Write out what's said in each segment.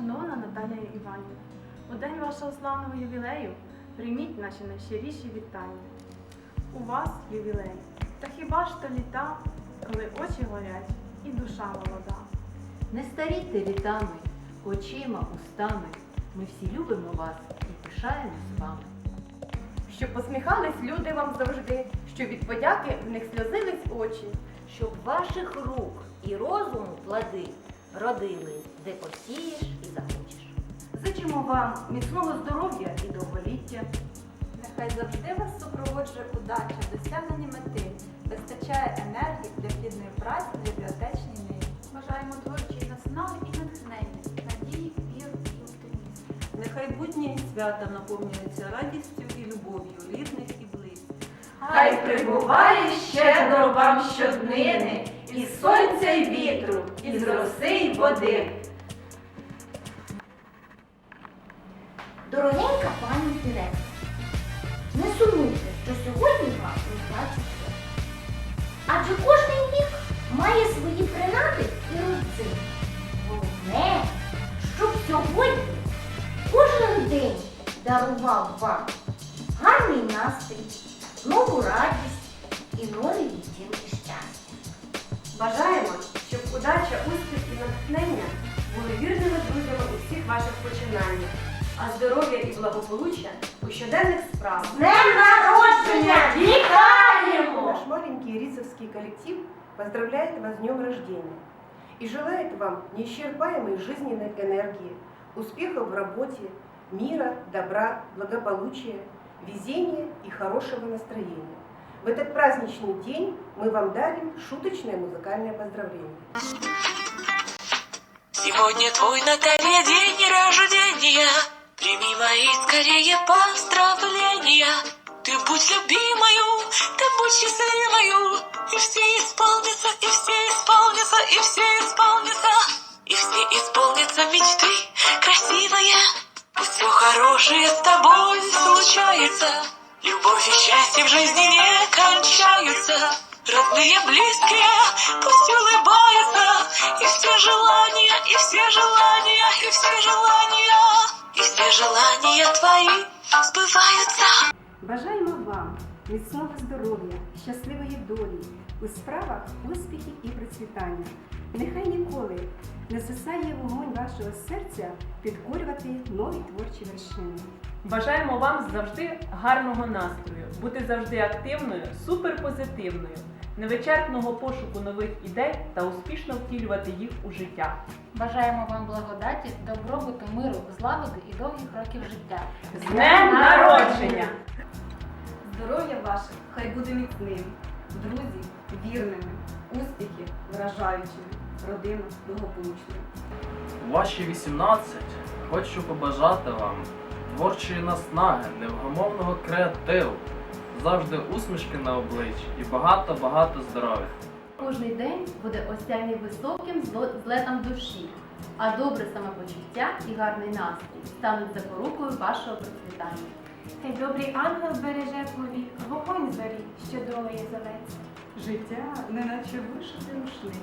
шановна Наталія Іванівна, у день вашого славного ювілею прийміть наші найщиріші вітання. У вас ювілей, та хіба ж то літа, коли очі горять і душа молода. Не старійте літами, очима, устами. Ми всі любимо вас і пишаємось вами. Щоб посміхались люди вам завжди, щоб від подяки в них сльозились очі. щоб ваших рук і розуму плоди родили, де посієш і захочеш. Зичимо вам міцного здоров'я і довголіття. Нехай завжди вас супроводжує удача, досягнення мети, вистачає енергії для плідної праці в бібліотечній ниві. Бажаємо творчої наснаги і натхнення, надії, віру і оптимізму. Нехай будні свята наповнюються радістю і любов'ю рідних і близьких. Хай прибуває щедро вам щоднини, із сонця й вітру, із роси й води. Дорогенька пані директор, не сумуйте, що сьогодні вас не 20 років. Адже кожен вік має свої принади і родзини. Головне, щоб сьогодні кожен день дарував вам гарний настрій, нову радість і нові відтінки щастя. Бажаємо, удача, успіх і натхнення були вірними друзями у всіх ваших починаннях, а здоров'я і благополуччя у щоденних справах. З Днем народження! Вітаємо! Наш маленький рицевский коллектив поздравляет вас с днем рождения и желает вам неисчерпаемой жизненной энергии, успехов в работе, мира, добра, благополучия, везения и хорошего настроения. В этот праздничный день мы вам дарим шуточное музыкальное поздравление. Сегодня твой Наталья день рождения. Прими мои скорее поздравления. Ты будь любимою, ты будь счастливою. И все исполнится, и все исполнится, и все исполнится. И все исполнятся мечты красивые. Пусть все хорошее с тобой случается. Любовь и счастье в жизни не кончаются. Родные, близкие, пусть улыбаются. И все желания, и все желания, и все желания, и все желания твои сбываются. Бажаємо вам міцного здоров'я, щасливої долі, у справах успіхів і процвітання. Нехай ніколи не згасає вогонь вашого серця підкорювати нові творчі вершини. Бажаємо вам завжди гарного настрою, бути завжди активною, суперпозитивною, невичерпного пошуку нових ідей та успішно втілювати їх у життя. Бажаємо вам благодаті, добробуту, миру, злагоди і довгих років життя. З днем народження! Здоров'я ваше хай буде міцним, друзі вірними, успіхи вражаючими, родина благополучною. У ваші 18 хочу побажати вам творчої наснаги, невгамовного креативу, завжди усмішки на обличчі і багато-багато здоров'я. Кожний день буде осяяний високим злетом душі, а добре самопочуття і гарний настрій стануть запорукою вашого процвітання. Хай добрий ангел береже повік, вогонь зорі, що долеє зоветься. Життя, неначе вишитий рушник,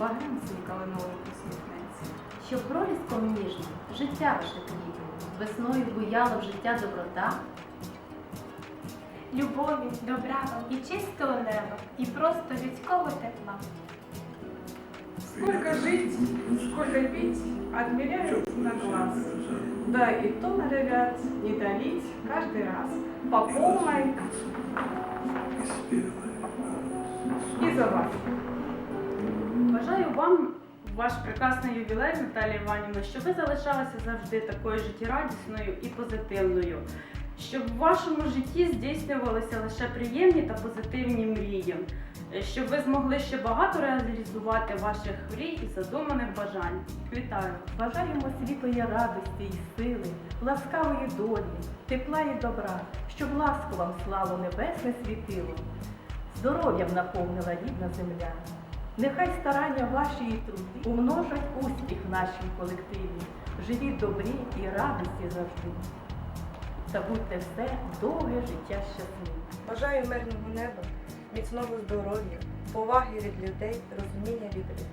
багрянці калиновий посміхнеться. Щоб проліском ніжним життя ваше квітне, весною буяло в життя доброта, Любові, добра вам і чистого неба, і просто людського тепла. Сколько жить, сколько пить, отмеряют на глаз. Да и то норовят не долить каждый раз. По полной и за вас. Ваш прекрасний ювілей, Наталія Іванівна, щоб ви залишалися завжди такою життєрадісною і позитивною, щоб в вашому житті здійснювалися лише приємні та позитивні мрії, щоб ви змогли ще багато реалізувати ваших мрій і задуманих бажань. Вітаю! Бажаємо світлої радості і сили, ласкавої долі, тепла і добра, щоб ласку вам слало небесне світило, здоров'ям наповнила рідна земля. Нехай старання ваші і труди умножать успіх в нашій колективі. Живіть добрі і радості завжди. Забудьте все, довге життя щасливе. Бажаю мирного неба, міцного здоров'я, поваги від людей, розуміння від людей.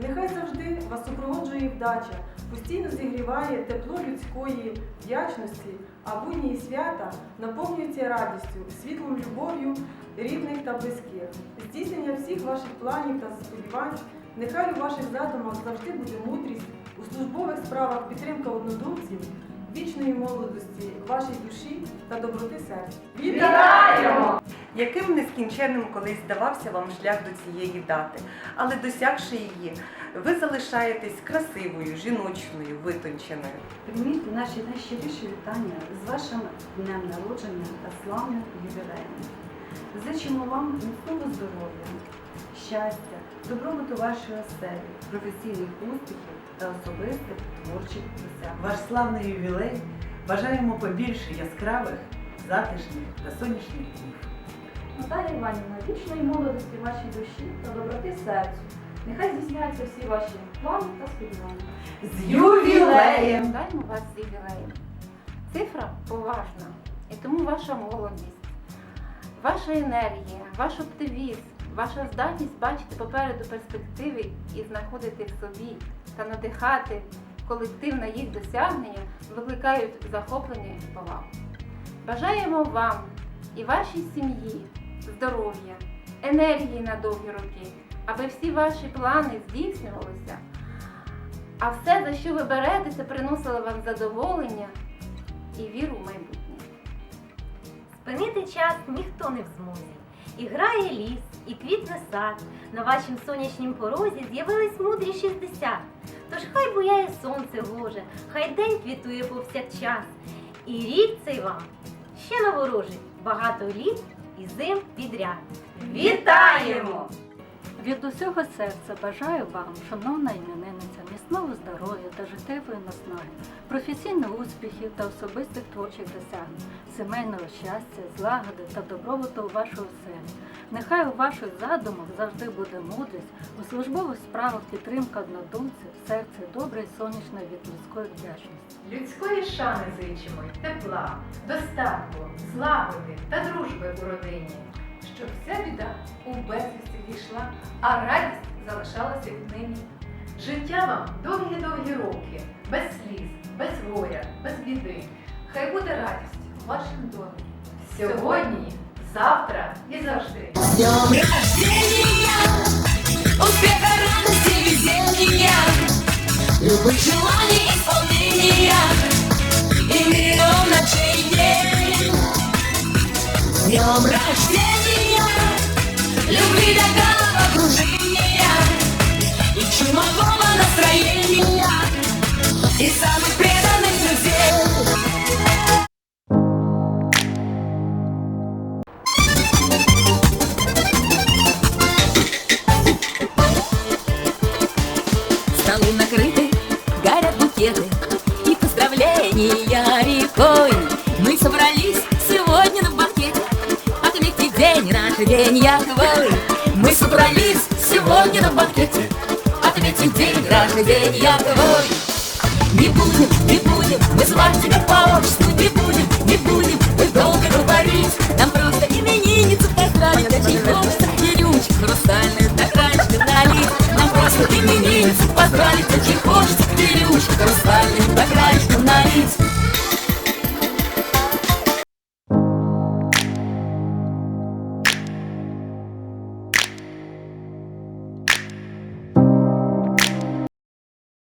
Нехай завжди вас супроводжує вдача, постійно зігріває тепло людської вдячності, а будні і свята наповнюються радістю, світлом любов'ю рідних та близьких. Здійснення всіх ваших планів та сподівань, нехай у ваших задумах завжди буде мудрість, у службових справах підтримка однодумців, вічної молодості вашій душі та доброти серця. Вітаємо! Яким нескінченним колись здавався вам шлях до цієї дати, але досягши її, ви залишаєтесь красивою, жіночною, витонченою. Прийміть наші найщиріші вітання з вашим днем народження та славним ювілеєм. Зичимо вам міцного здоров'я, щастя, добробуту вашої оселі, професійних успіхів та особистих творчих досягнень. Ваш славний ювілей бажаємо побільше яскравих, затишних та сонячних днів. Наталія Іванівна, вічної молодості вашій душі та доброти серцю. Нехай здійсняються всі ваші плани та сподівання. З ювілеєм! Вітаємо вас з ювілеєм. Цифра поважна, і тому ваша молодість, ваша енергія, ваш оптимізм, ваша здатність бачити попереду перспективи і знаходити в собі та надихати колектив на їх досягнення викликають захоплення і повагу. Бажаємо вам і вашій сім'ї здоров'я, енергії на довгі роки, аби всі ваші плани здійснювалися, а все, за що ви беретеся, приносило вам задоволення і віру в майбутнє. Спинити час ніхто не в змозі. І грає ліс, і квітне сад. На вашім сонячнім порозі з'явились мудрі 60. Тож хай буяє сонце Боже, хай день квітує повсякчас. І рік цей вам ще наворожить багато літ і зим підряд. Вітаємо! Від усього серця бажаю вам, шановна іменинниця, та життєвої наснаги, професійних успіхів та особистих творчих досягнень, сімейного щастя, злагоди та добробуту у вашу оселі. Нехай у ваших задумах завжди буде мудрість, у службових справах підтримка однодумців, в серці добре і сонячне від людської вдячності. Людської шани зичимо, тепла, достатку, злагоди та дружби у родині, щоб вся біда у безвісті війшла, а радість залишалася в нині. Життя вам довгі-довгі роки, без сліз, без горя, без біди. Хай буде радість у вашому домі. Сьогодні, завтра і завжди. Днем рождения, успеха, радости, везения, любых желаний исполнения и миллион ночей дней. Днем рождения, любви до головокружения и чумового настроения и самых преданных друзей. Столы накрыты, горят букеты И поздравления рекой. Мы собрались сегодня на банкете Отметить день рождения твой Мы собрались сегодня на банкете пролетит день рождения твой. Не будем, не будем, мы звать тебя по отчеству, не будем, не будем, мы долго говорить. Нам просто именинницу поздравить, а чайком и рюмочек хрустальных так раньше налить. Нам просто именинницу поздравить, а чайком и рюмочек хрустальных так раньше налить.